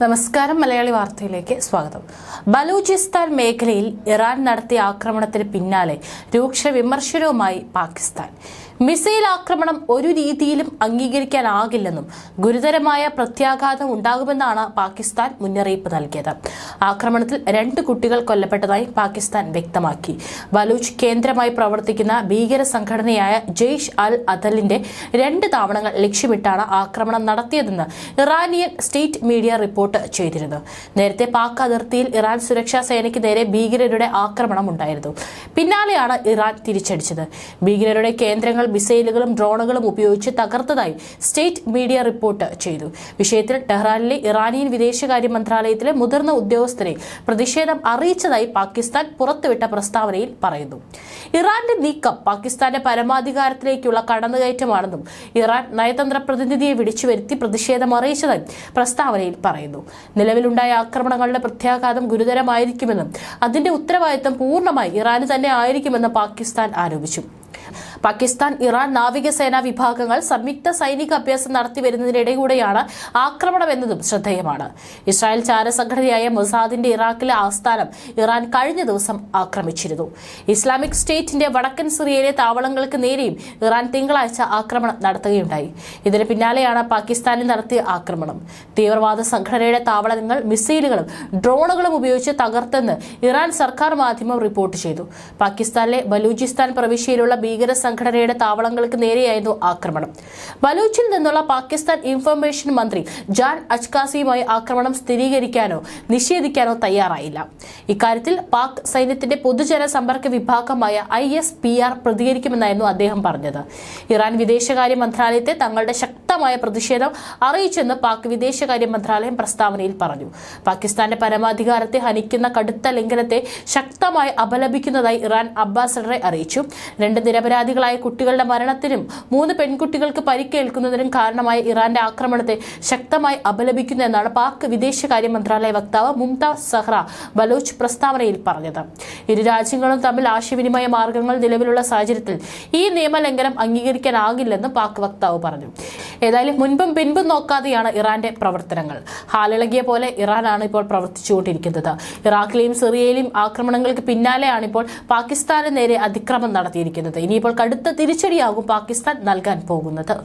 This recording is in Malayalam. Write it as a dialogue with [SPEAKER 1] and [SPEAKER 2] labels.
[SPEAKER 1] നമസ്കാരം മലയാളി വാർത്തയിലേക്ക് സ്വാഗതം. ബലൂചിസ്ഥാൻ മേഖലയിൽ ഇറാൻ നടത്തിയ ആക്രമണത്തിന് പിന്നാലെ രൂക്ഷ വിമർശനവുമായി പാകിസ്ഥാൻ. മിസൈൽ ആക്രമണം ഒരു രീതിയിലും അംഗീകരിക്കാനാകില്ലെന്നും ഗുരുതരമായ പ്രത്യാഘാതം ഉണ്ടാകുമെന്നാണ് പാകിസ്ഥാൻ മുന്നറിയിപ്പ് നൽകിയത്. ആക്രമണത്തിൽ രണ്ട് കുട്ടികൾ കൊല്ലപ്പെട്ടതായി പാകിസ്ഥാൻ വ്യക്തമാക്കി. ബലൂച്ച് കേന്ദ്രമായി പ്രവർത്തിക്കുന്ന ഭീകര സംഘടനയായ ജെയ്ഷ് അൽ അദലിന്റെ രണ്ട് താവളങ്ങൾ ലക്ഷ്യമിട്ടാണ് ആക്രമണം നടത്തിയതെന്ന് ഇറാനിയൻ സ്റ്റേറ്റ് മീഡിയ റിപ്പോർട്ട് ചെയ്തിരുന്നു. നേരത്തെ പാക് അതിർത്തിയിൽ ഇറാൻ സുരക്ഷാ സേനയ്ക്ക് നേരെ ഭീകരരുടെ ആക്രമണം ഉണ്ടായിരുന്നു. പിന്നാലെയാണ് ഇറാൻ തിരിച്ചടിച്ചത്. ഭീകരരുടെ കേന്ദ്രങ്ങൾ മിസൈലുകളും ഡ്രോണുകളും ഉപയോഗിച്ച് തകർത്തതായി സ്റ്റേറ്റ് മീഡിയ റിപ്പോർട്ട് ചെയ്തു. വിഷയത്തിൽ ടെഹ്റാനിലെ ഇറാനിയൻ വിദേശകാര്യ മന്ത്രാലയത്തിലെ മുതിർന്ന ഉദ്യോഗസ്ഥരെ പ്രതിഷേധം അറിയിച്ചതായി പാകിസ്ഥാൻ പുറത്തുവിട്ട പ്രസ്താവനയിൽ പറയുന്നു. ഇറാന്റെ നീക്കം പാകിസ്ഥാന്റെ പരമാധികാരത്തിലേക്കുള്ള കടന്നുകയറ്റമാണെന്നും ഇറാൻ നയതന്ത്ര പ്രതിനിധിയെ വിളിച്ചു വരുത്തി പ്രതിഷേധം അറിയിച്ചതായി പ്രസ്താവനയിൽ പറയുന്നു. നിലവിലുണ്ടായ ആക്രമണങ്ങളുടെ പ്രത്യാഘാതം ഗുരുതരമായിരിക്കുമെന്നും അതിന്റെ ഉത്തരവാദിത്തം പൂർണമായി ഇറാന് തന്നെ ആയിരിക്കുമെന്ന് പാകിസ്ഥാൻ ആരോപിച്ചു. പാകിസ്ഥാൻ ഇറാൻ നാവികസേനാ വിഭാഗങ്ങൾ സംയുക്ത സൈനിക അഭ്യാസം നടത്തി വരുന്നതിനിടെകൂടെയാണ് ആക്രമണമെന്നതും ശ്രദ്ധേയമാണ്. ഇസ്രായേൽ ചാരസംഘടനയായ മൊസാദിന്റെ ഇറാഖിലെ ആസ്ഥാനം ഇറാൻ കഴിഞ്ഞ ദിവസം ആക്രമിച്ചിരുന്നു. ഇസ്ലാമിക് സ്റ്റേറ്റിന്റെ വടക്കൻ സിറിയയിലെ താവളങ്ങൾക്ക് നേരെയും ഇറാൻ തിങ്കളാഴ്ച ആക്രമണം നടത്തുകയുണ്ടായി. ഇതിന് പിന്നാലെയാണ് പാകിസ്ഥാനിൽ നടത്തിയ ആക്രമണം. തീവ്രവാദ സംഘടനയുടെ താവളങ്ങൾ മിസൈലുകളും ഡ്രോണുകളും ഉപയോഗിച്ച് തകർത്തെന്ന് ഇറാൻ സർക്കാർ മാധ്യമം റിപ്പോർട്ട് ചെയ്തു. പാകിസ്ഥാനിലെ ബലൂചിസ്ഥാൻ പ്രവിശ്യയിലുള്ള ഭീകര സംഘടനയുടെ താവളങ്ങൾക്ക് നേരെയായിരുന്നു ആക്രമണം. ബലൂച്ചിൽ നിന്നുള്ള പാകിസ്ഥാൻ ഇൻഫർമേഷൻ മന്ത്രി ജാൻ അജ്കാസിയുമായി ആക്രമണം സ്ഥിരീകരിക്കാനോ നിഷേധിക്കാനോ തയ്യാറായില്ല. ഇക്കാര്യത്തിൽ പാക് സൈന്യത്തിന്റെ പൊതുജന സമ്പർക്ക വിഭാഗമായ ഐ എസ് പി ആർ പ്രതികരിക്കുമെന്നായിരുന്നു അദ്ദേഹം പറഞ്ഞത്. ഇറാൻ വിദേശകാര്യ മന്ത്രാലയത്തെ തങ്ങളുടെ ശക്തമായ പ്രതിഷേധം അറിയിച്ചെന്ന് പാക് വിദേശകാര്യ മന്ത്രാലയം പ്രസ്താവനയിൽ പറഞ്ഞു. പാകിസ്ഥാന്റെ പരമാധികാരത്തെ ഹനിക്കുന്ന കടുത്ത ലംഘനത്തെ ശക്തമായി അപലപിക്കുന്നതായി ഇറാൻ അംബാസഡറെ അറിയിച്ചു. രണ്ട് നിരപരാധികളായ കുട്ടികളുടെ മരണത്തിനും മൂന്ന് പെൺകുട്ടികൾക്ക് പരിക്കേൽക്കുന്നതിനും കാരണമായ ഇറാന്റെ ആക്രമണത്തെ ശക്തമായി അപലപിക്കുന്നു എന്നാണ് പാക് വിദേശകാര്യ മന്ത്രാലയ വക്താവ് മുംതാസ് സഹ്റ ബലോച്ച് പ്രസ്താവനയിൽ പറഞ്ഞത്. ഇരു രാജ്യങ്ങളും തമ്മിൽ ആശയവിനിമയ മാർഗങ്ങൾ നിലവിലുള്ള സാഹചര്യത്തിൽ ഈ നിയമലംഘനം അംഗീകരിക്കാനാകില്ലെന്ന് പാക് വക്താവ് പറഞ്ഞു. ഏതായാലും മുൻപും പിൻപും നോക്കാതെയാണ് ഇറാന്റെ പ്രവർത്തനങ്ങൾ. ഹാലിളകിയ പോലെ ഇറാനാണ് ഇപ്പോൾ പ്രവർത്തിച്ചുകൊണ്ടിരിക്കുന്നത്. ഇറാഖിലെയും സിറിയയിലെയും ആക്രമണങ്ങൾക്ക് പിന്നാലെയാണ് ഇപ്പോൾ പാകിസ്ഥാന് നേരെ അതിക്രമം നടത്തിയിരിക്കുന്നത്. ഇനിയിപ്പോൾ കടുത്ത തിരിച്ചടിയാകും പാകിസ്ഥാൻ നൽകാൻ പോകുന്നത്.